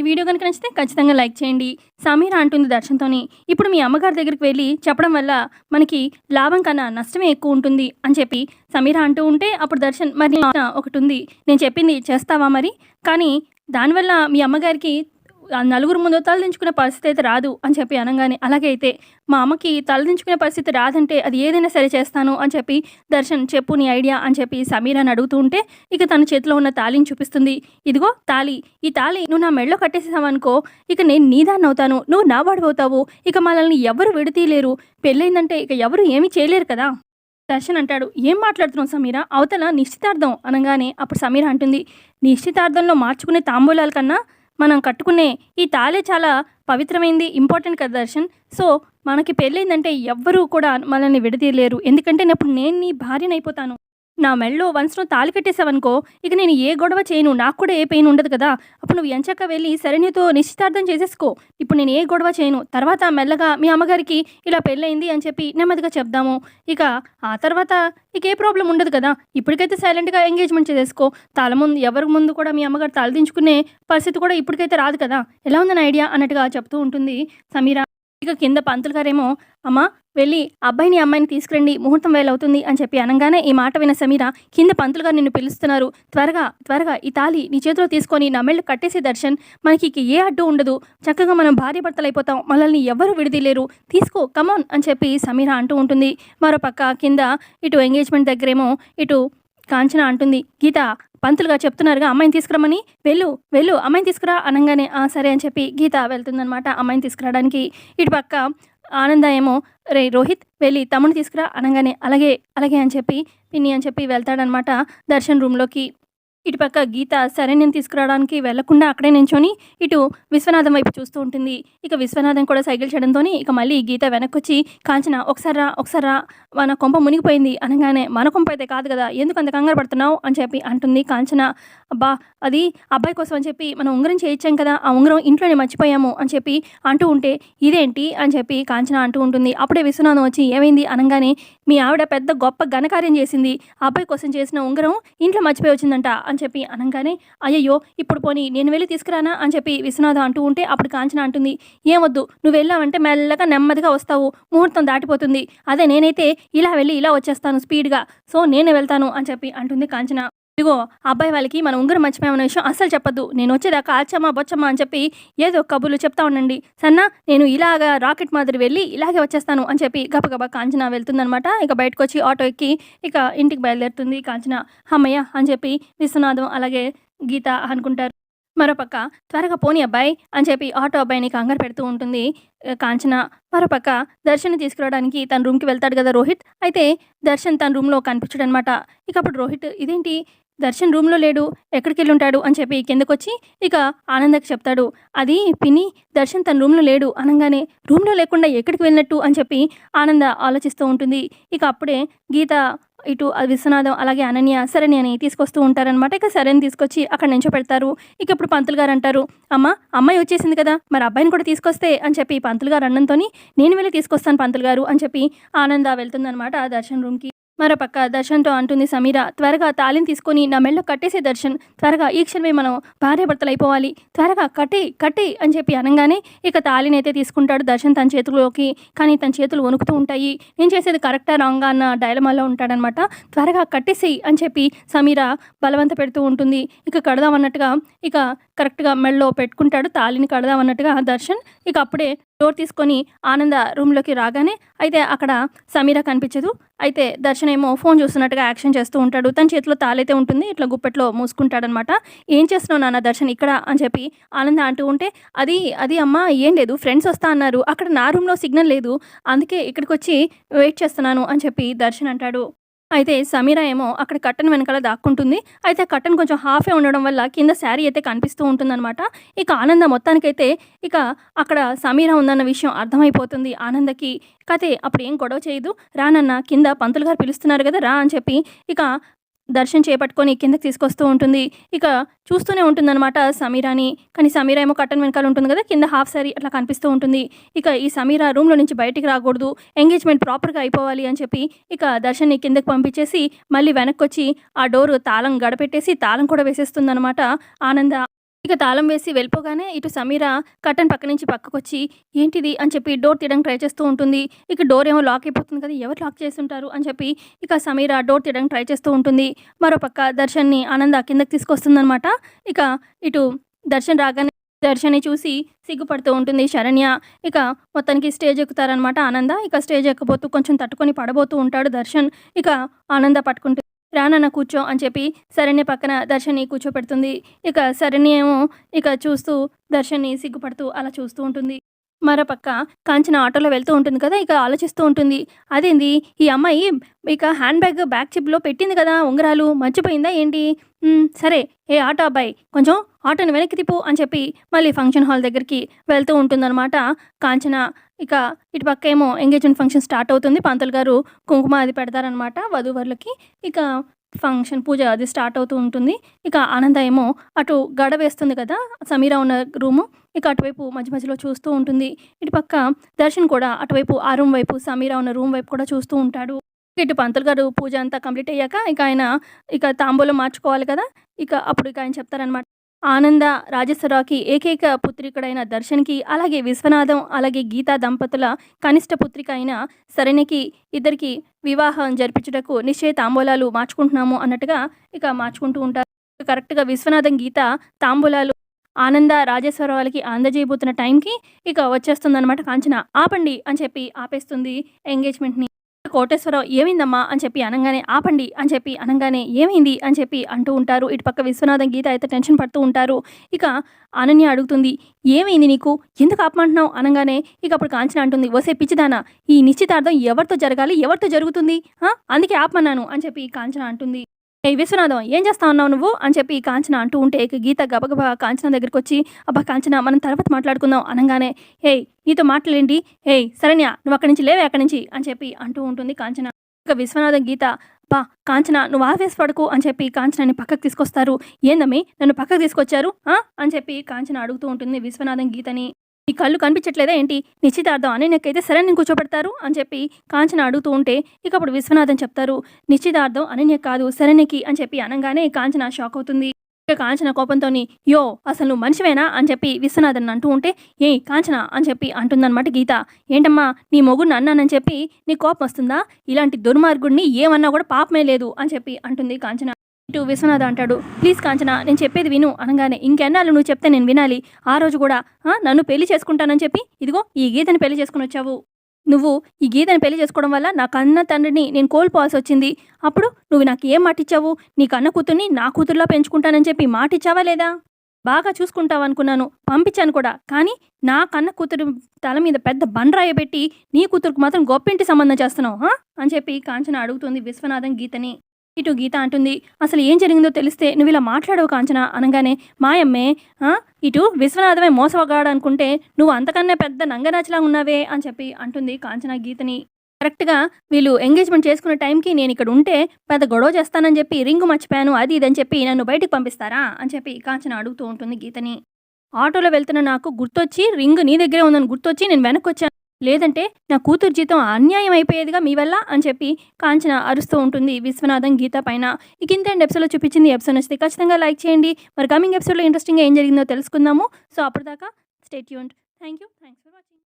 ఈ వీడియో కనుక నచ్చితే ఖచ్చితంగా లైక్ చేయండి. సమీర అంటుంది దర్శన్తోని ఇప్పుడు మీ అమ్మగారి దగ్గరికి వెళ్ళి చెప్పడం వల్ల మనకి లాభం కన్నా నష్టమే ఎక్కువ ఉంటుంది అని చెప్పి సమీర అంటూ ఉంటే అప్పుడు దర్శన్ మరి ఒకటి ఉంది. నేను చెప్పింది చేస్తావా మరి? కానీ దానివల్ల మీ అమ్మగారికి నలుగురు ముందు తలదించుకునే పరిస్థితి అయితే రాదు అని చెప్పి అనగానే అలాగే అయితే మా అమ్మకి తలదించుకునే పరిస్థితి రాదంటే అది ఏదైనా సరే చేస్తాను అని చెప్పి దర్శన్ చెప్పు నీ ఐడియా అని చెప్పి సమీర్ అని అడుగుతూ ఉంటే ఇక తన చేతిలో ఉన్న తాళిని చూపిస్తుంది. ఇదిగో తాళి ఈ తాళి నువ్వు నా మెడలో కట్టేసావనుకో ఇక నేను నీదాన్ని అవుతాను నువ్వు నా అవుతావు ఇక మనల్ని ఎవరు విడతీయలేరు పెళ్ళైందంటే ఇక ఎవరు ఏమీ చేయలేరు కదా? దర్శన్ అంటాడు ఏం మాట్లాడుతున్నావు సమీర? అవతల నిశ్చితార్థం. అనగానే అప్పుడు సమీర అంటుంది నిశ్చితార్థంలో మార్చుకునే తాంబూలాల కన్నా మనం కట్టుకునే ఈ తాళే చాలా పవిత్రమైంది ఇంపార్టెంట్ కదా దర్శన్? సో మనకి పెళ్ళైందంటే ఎవ్వరూ కూడా మనల్ని విడదీయలేరు. ఎందుకంటే నేను నీ భార్యని అయిపోతాను నా మెళ్ళో వన్స్ నువ్వు తాళి కట్టేసావనుకో ఇక నేను ఏ గొడవ చేయను నాకు కూడా ఏ పెయిన్ ఉండదు కదా. అప్పుడు నువ్వు ఎంచక్క వెళ్ళి సరే నిశ్చితార్థం చేసేసుకో. ఇప్పుడు నేను ఏ గొడవ చేయను. తర్వాత మెల్లగా మీ అమ్మగారికి ఇలా పెళ్ళయింది అని చెప్పి నెమ్మదిగా చెప్దాము. ఇక ఆ తర్వాత ఇక ఏ ప్రాబ్లం ఉండదు కదా. ఇప్పటికైతే సైలెంట్గా ఎంగేజ్మెంట్ చేసేసుకో. తల ముందు ఎవరి ముందు కూడా మీ అమ్మగారు తలదించుకునే పరిస్థితి కూడా ఇప్పటికైతే రాదు కదా. ఎలా ఉందని ఐడియా అన్నట్టుగా చెప్తూ ఉంటుంది సమీరా. ఇక కింద పంతులు గారేమో అమ్మ వెళ్ళి అబ్బాయిని అమ్మాయిని తీసుకురండి ముహూర్తం వేలవుతుంది అని చెప్పి అనగానే ఈ మాట విన సమీర కింద పంతులు గారు నిన్ను పిలుస్తున్నారు. త్వరగా త్వరగా ఈ తాళి నీ చేతిలో తీసుకొని నా మెళ్ళు కట్టేసి దర్శన్ మనకి ఇక ఏ అడ్డు ఉండదు. చక్కగా మనం భార్య భర్తలైపోతాం. అయిపోతాం మనల్ని ఎవరు విడిదిలేరు తీసుకో కమాన్ అని చెప్పి సమీర అంటూ ఉంటుంది. మరోపక్క కింద ఇటు ఎంగేజ్మెంట్ దగ్గరేమో ఇటు కాంచన అంటుంది. గీత పంతులుగా చెప్తున్నారుగా అమ్మాయిని తీసుకురమ్మని. వెళ్ళు వెళ్ళు అమ్మాయిని తీసుకురా అనగానే ఆ సరే అని చెప్పి గీత వెళ్తుందనమాట అమ్మాయిని తీసుకురావడానికి. ఇటు పక్క ఆనంద ఏమో రే రోహిత్ వెళ్ళి తమ్ముని తీసుకురా అనగానే అలాగే అలాగే అని చెప్పి పిన్ని అని చెప్పి వెళ్తాడనమాట దర్శన్ రూమ్లోకి. ఇటుపక్క గీత సరే నేను తీసుకురావడానికి వెళ్ళకుండా అక్కడే నించొని ఇటు విశ్వనాథం వైపు చూస్తూ ఉంటుంది. ఇక విశ్వనాథం కూడా సైకిల్ చేయడంతో ఇక మళ్ళీ గీత వెనక్కొచ్చి కాంచన ఒకసారి రా ఒకసారి రా మన కొంప మునిగిపోయింది అనగానే మన కొంప అయితే కాదు కదా ఎందుకు అంత కంగారు పడుతున్నావు? అని చెప్పి అంటుంది కాంచన. అబ్బా అది అబ్బాయి కోసం అని చెప్పి మనం ఉంగరం చేయించాం కదా ఆ ఉంగరం ఇంట్లోనే మర్చిపోయాము అని చెప్పి అంటూ ఉంటే ఇదేంటి? అని చెప్పి కాంచన అంటూ ఉంటుంది. అప్పుడే విశ్వనాథం వచ్చి ఏమైంది? అనగానే మీ ఆవిడ పెద్ద గొప్ప ఘనకార్యం చేసింది. ఆ అబ్బాయి కోసం చేసిన ఉంగరం ఇంట్లో మర్చిపోయి వచ్చిందంట అని చెప్పి అనగానే అయ్యయ్యో ఇప్పుడు పోనీ నేను వెళ్ళి తీసుకురానా? అని చెప్పి విశ్వనాథం అంటూ ఉంటే అప్పుడు కాంచన అంటుంది ఏమొద్దు నువ్వు వెళ్ళావంటే మెల్లగా నెమ్మదిగా వస్తావు. ముహూర్తం దాటిపోతుంది. అదే నేనైతే ఇలా వెళ్ళి ఇలా వచ్చేస్తాను స్పీడ్గా. సో నేనే వెళ్తాను అని చెప్పి అంటుంది కాంచన. ఇదిగో అబ్బాయి వాళ్ళకి మన ఉంగరం మర్చిపోయామన్న విషయం అస్సలు చెప్పద్దు. నేను వచ్చేదాకా ఆచమ్మా బొచ్చమ్మా అని చెప్పి ఏదో కబుర్లు చెప్తా ఉండండి. సన్నా నేను ఇలాగా రాకెట్ మాదిరి వెళ్ళి ఇలాగే వచ్చేస్తాను అని చెప్పి గబగబా కాంచన వెళ్తుందనమాట ఇక బయటకు వచ్చి ఆటో ఎక్కి ఇక ఇంటికి బయలుదేరుతుంది కాంచన. అమ్మయ్య అని చెప్పి విశ్వనాథం అలాగే గీత అనుకుంటారు. మరోపక్క త్వరగా పోని అబ్బాయి అని చెప్పి ఆటో అబ్బాయిని కంగారు పెడుతూ ఉంటుంది కాంచన. మరోపక్క దర్శన్ తీసుకురావడానికి తన రూమ్కి వెళ్తాడు కదా రోహిత్? అయితే దర్శన్ తన రూమ్లో కనిపించడనమాట ఇక అప్పుడు రోహిత్ ఇదేంటి? దర్శన్ రూమ్లో లేడు ఎక్కడికి వెళ్ళి ఉంటాడు అని చెప్పి కిందకొచ్చి ఇక ఆనందకి చెప్తాడు. అది పిని దర్శన్ తన రూమ్లో లేడు అనగానే రూమ్లో లేకుండా ఎక్కడికి వెళ్ళినట్టు అని చెప్పి ఆనంద ఆలోచిస్తూ ఉంటుంది. ఇక అప్పుడే గీత ఇటు విశ్వనాథం అలాగే అనన్య సరే అని తీసుకొస్తూ ఉంటారనమాట ఇక సరేని తీసుకొచ్చి అక్కడ నుంచో పెడతారు ఇక ఇప్పుడు పంతులు గారు అంటారు అమ్మ అమ్మాయి వచ్చేసింది కదా మరి అబ్బాయిని కూడా తీసుకొస్తే అని చెప్పి పంతులు గారు అన్నంతో నేను వెళ్ళి తీసుకొస్తాను పంతులు గారు అని చెప్పి ఆనంద వెళ్తుందనమాట దర్శన్ రూమ్కి. మరోపక్క దర్శన్తో అంటుంది సమీర త్వరగా తాళిని తీసుకొని నా మెళ్ళో కట్టేసే దర్శన్ త్వరగా ఈ క్షణమే మనం భార్యాభర్తలు అయిపోవాలి త్వరగా కట్టే కట్టే అని చెప్పి అనగానే ఇక తాళిని అయితే తీసుకుంటాడు దర్శన్ తన చేతుల్లోకి. కానీ తన చేతులు వణుకుతూ ఉంటాయి. నేను చేసేది కరెక్టా రాంగా అన్న డైలమాలో ఉంటాడనమాట త్వరగా కట్టేసేయి అని చెప్పి సమీర బలవంత పెడుతూ ఉంటుంది. ఇక కడదామన్నట్టుగా ఇక కరెక్ట్గా మెళ్ళలో పెట్టుకుంటాడు తాళిని కడదామన్నట్టుగా దర్శన్. ఇక అప్పుడే డోర్ తీసుకొని ఆనంద రూమ్లోకి రాగానే అయితే అక్కడ సమీర కనిపించదు. అయితే దర్శన్ ఏమో ఫోన్ చూస్తున్నట్టుగా యాక్షన్ చేస్తూ ఉంటాడు. తన చేతిలో తాళైతే ఉంటుంది. ఇట్లా గుప్పెట్లో మూసుకుంటాడనమాట. ఏం చేస్తున్నావు నాన్న దర్శన్? ఇక్కడ అని చెప్పి ఆనంద అంటూ ఉంటే అది అది అమ్మ ఏం లేదు. ఫ్రెండ్స్ వస్తా అన్నారు. అక్కడ నా రూమ్లో సిగ్నల్ లేదు. అందుకే ఇక్కడికి వచ్చి వెయిట్ చేస్తున్నాను అని చెప్పి దర్శన్ అంటాడు. అయితే సమీరా ఏమో అక్కడ కట్టన్ వెనకాల దాక్కుంటుంది. అయితే కట్టన్ కొంచెం హాఫే ఉండడం వల్ల కింద శారీ అయితే కనిపిస్తూ ఉంటుందన్నమాట. ఇక ఆనంద మొత్తానికైతే ఇక అక్కడ సమీరా ఉందన్న విషయం అర్థమైపోతుంది ఆనందకి. కతే అప్పుడు ఏం గొడవ చేయదు. రానన్న కింద పంతులు గారు పిలుస్తున్నారు కదా రా అని చెప్పి ఇక దర్శనం చేపట్టుకొని కిందకి తీసుకొస్తూ ఉంటుంది. ఇక చూస్తూనే ఉంటుందన్నమాట సమీరాని. కానీ సమీరా ఏమో కట్టన్ వెనకాల ఉంటుంది కదా కింద హాఫ్ సారీ అట్లా కనిపిస్తూ ఉంటుంది. ఇక ఈ సమీరా రూమ్లో నుంచి బయటికి రాకూడదు. ఎంగేజ్మెంట్ ప్రాపర్గా అయిపోవాలి అని చెప్పి ఇక దర్శన్ని కిందకి పంపించేసి మళ్ళీ వెనక్కి వచ్చి ఆ డోరు తాళం గడపెట్టేసి తాళం కూడా వేసేస్తుందన్నమాట ఆనంద. ఇక తాళం వేసి వెళ్ళిపోగానే ఇటు సమీర కర్టన్ పక్క నుంచి పక్కకొచ్చి ఏంటిది? అని చెప్పి డోర్ తీయడానికి ట్రై చేస్తూ ఉంటుంది. ఇక డోర్ ఏమో లాక్ అయిపోతుంది కదా ఎవరు లాక్ చేస్తుంటారు అని చెప్పి ఇక సమీర డోర్ తీయడానికి ట్రై చేస్తూ ఉంటుంది. మరో పక్క దర్శన్ని ఆనంద కిందకి తీసుకొస్తుందనమాట ఇక ఇటు దర్శన్ రాగానే దర్శన్ని చూసి సిగ్గుపడుతూ ఉంటుంది శరణ్య. ఇక మొత్తానికి స్టేజ్ ఎక్కుతారనమాట ఆనంద. ఇక స్టేజ్ ఎక్కబోతూ కొంచెం తట్టుకొని పడబోతూ ఉంటాడు దర్శన్. ఇక ఆనంద పట్టుకుంటుంది రానన్న కూర్చో అని చెప్పి శరణ్య పక్కన దర్శన్ని కూర్చోపెడుతుంది. ఇక శరణ్య ఏమో ఇక చూస్తూ దర్శన్ని సిగ్గుపడుతూ అలా చూస్తూ ఉంటుంది. మరోపక్క కాంచన ఆటోలో వెళ్తూ ఉంటుంది కదా ఇక ఆలోచిస్తూ ఉంటుంది. అదేంది? ఈ అమ్మాయి ఇక హ్యాండ్ బ్యాగ్ బ్యాక్ చిప్లో పెట్టింది కదా ఉంగరాలు మర్చిపోయిందా ఏంటి? సరే ఏ ఆటో అబ్బాయి కొంచెం ఆటోని వెనక్కి తిప్పు అని చెప్పి మళ్ళీ ఫంక్షన్ హాల్ దగ్గరికి వెళ్తూ ఉంటుందన్నమాట కాంచన. ఇక ఇటు పక్క ఏమో ఎంగేజ్మెంట్ ఫంక్షన్ స్టార్ట్ అవుతుంది. పంతులు గారు కుంకుమ అది పెడతారనమాట వధూవరులకి. ఇక ఫంక్షన్ పూజ అది స్టార్ట్ అవుతూ ఉంటుంది. ఇక ఆనంద ఏమో అటు గడ వేస్తుంది కదా సమీర ఉన్న రూము. ఇక అటువైపు మధ్య మధ్యలో చూస్తూ ఉంటుంది. ఇటు పక్క దర్శన్ కూడా అటువైపు ఆ రూమ్ వైపు సమీర ఉన్న రూమ్ వైపు కూడా చూస్తూ ఉంటాడు. ఇటు పంతులు గారు పూజ అంతా కంప్లీట్ అయ్యాక ఇక ఆయన ఇక తాంబూలం మార్చుకోవాలి కదా. ఇక అప్పుడు ఇక ఆయన చెప్తారనమాట ఆనంద రాజేశ్వరరావుకి ఏకైక పుత్రికుడైన దర్శన్కి అలాగే విశ్వనాథం అలాగే గీతా దంపతుల కనిష్ట పుత్రిక అయిన సరణికి ఇద్దరికి వివాహం జరిపించుటకు నిశ్చయ తాంబూలాలు మార్చుకుంటున్నాము అన్నట్టుగా ఇక మార్చుకుంటూ ఉంటారు. కరెక్ట్గా విశ్వనాథం గీత తాంబూలాలు ఆనంద రాజేశ్వర వాళ్ళకి అందజేయబోతున్న టైంకి ఇక వచ్చేస్తుందన్నమాట కాంచన. ఆపండి అని చెప్పి ఆపేస్తుంది ఎంగేజ్మెంట్ని. కోటేశ్వరరావు ఏమైందమ్మా? అని చెప్పి అనగానే ఆపండి అని చెప్పి అనగానే ఏమైంది? అని చెప్పి అంటూ ఉంటారు. ఇటు పక్క విశ్వనాథం గీత అయితే టెన్షన్ పడుతూ ఉంటారు. ఇక అనన్య అడుగుతుంది ఏమైంది నీకు? ఎందుకు ఆపమంటున్నావు? అనగానే ఇక అప్పుడు కాంచన అంటుంది వసే పిచ్చిదానా ఈ నిశ్చితార్థం ఎవరితో జరగాలి? ఎవరితో జరుగుతుంది? అందుకే ఆపమన్నాను అని చెప్పి కాంచన అంటుంది. ఏ విశ్వనాథం ఏం చేస్తా ఉన్నావు నువ్వు? అని చెప్పి కాంచన అంటూ ఉంటే ఇక గీత గబగబా కాంచన దగ్గరికి వచ్చి అబ్బా కాంచన మనం తర్వాత మాట్లాడుకుందాం అనగానే ఏయ్ నీతో మాట్లాడేంటి? ఏయ్ సరేనా నువ్వు అక్కడి నుంచి లేవే అక్కడి నుంచి అని చెప్పి అంటూ ఉంటుంది కాంచన. ఇక విశ్వనాథం గీత బా కాంచన నువ్వు ఆఫీస్ పడుకు అని చెప్పి కాంచనాన్ని పక్కకు తీసుకొస్తారు. ఏందమ్మి నన్ను పక్కకు తీసుకొచ్చారు? ఆ? అని చెప్పి కాంచన అడుగుతూ ఉంటుంది విశ్వనాథం గీతని. నీ కళ్ళు కనిపించట్లేదా ఏంటి? నిశ్చితార్థం అని నాకైతే సరే నేను కూర్చోబెడతారు అని చెప్పి కాంచన అడుగుతూ ఉంటే ఇక అప్పుడు విశ్వనాథం చెప్తారు నిశ్చితార్థం అనన్య కాదు సరణ్యకి అని చెప్పి అనగానే కాంచన షాక్ అవుతుంది. ఇక కాంచన కోపంతోని యో అసలు నువ్వు మనిషివేనా? అని చెప్పి విశ్వనాథన్ అంటూ ఉంటే ఏ కాంచన అని చెప్పి అంటుందన్నమాట గీత. ఏంటమ్మా నీ మొగుడిని అన్నానని చెప్పి నీ కోపం వస్తుందా? ఇలాంటి దుర్మార్గుడిని ఏమన్నా కూడా పాపమే లేదు అని చెప్పి అంటుంది కాంచన. ఇటు విశ్వనాథ్ అంటాడు. ప్లీజ్ కాంచన నేను చెప్పేది విను. అనగానే ఇంకెన్నాళ్ళు నువ్వు చెప్తే నేను వినాలి. ఆ రోజు కూడా నన్ను పెళ్ళి చేసుకుంటానని చెప్పి ఇదిగో ఈ గీతని పెళ్ళి చేసుకుని వచ్చావు. నువ్వు ఈ గీతని పెళ్ళి చేసుకోవడం వల్ల నా కన్న తండ్రిని నేను కోల్పోవాల్సి వచ్చింది అప్పుడు నువ్వు నాకు ఏం మాట ఇచ్చావు నీ కన్న కూతుర్ని నా కూతురులో పెంచుకుంటానని చెప్పి మాట ఇచ్చావా లేదా? బాగా చూసుకుంటావు అనుకున్నాను. పంపించాను కూడా. కానీ నా కన్న కూతురు తల మీద పెద్ద బండరాయ పెట్టి నీ కూతురుకు మాత్రం గొప్పింటి సంబంధం చేస్తున్నావు అని చెప్పి కాంచన అడుగుతుంది విశ్వనాథం గీతని. ఇటు గీత అంటుంది అసలు ఏం జరిగిందో తెలిస్తే నువ్వు ఇలా మాట్లాడవు కాంచన అనగానే మాయమ్మే ఇటు విశ్వనాథమే మోసగాడు అనుకుంటే నువ్వు అంతకన్నా పెద్ద నంగనాచిలా ఉన్నావే అని చెప్పి అంటుంది కాంచన గీతని. కరెక్ట్గా వీళ్ళు ఎంగేజ్మెంట్ చేసుకునే టైంకి నేను ఇక్కడ ఉంటే పెద్ద గొడవ చేస్తానని చెప్పి రింగు మర్చిపోయాను అది ఇదని చెప్పి నన్ను బయటికి పంపిస్తారా అని చెప్పి కాంచన అడుగుతూ ఉంటుంది గీతని. ఆటోలో వెళ్తున్న నాకు గుర్తొచ్చి రింగ్ నీ దగ్గరే ఉందని గుర్తొచ్చి నేను వెనక్కి వచ్చాను లేదంటే నా కూతురు జీతం అన్యాయం అయిపోయేదిగా మీ వల్ల అని చెప్పి కాంచన అరుస్తూ ఉంటుంది విశ్వనాథం గీత పైన. ఇక ఇంత ఎపిసోడ్లో చూపించింది ఎపిసోడ్ నచ్చితే ఖచ్చితంగా లైక్ చేయండి. మరి కమింగ్ ఎపిసోడ్లో ఇంట్రెస్టింగ్గా ఏం జరిగిందో తెలుసుకుందాము. సో అప్పటిదాకా state Yoon thank you thanks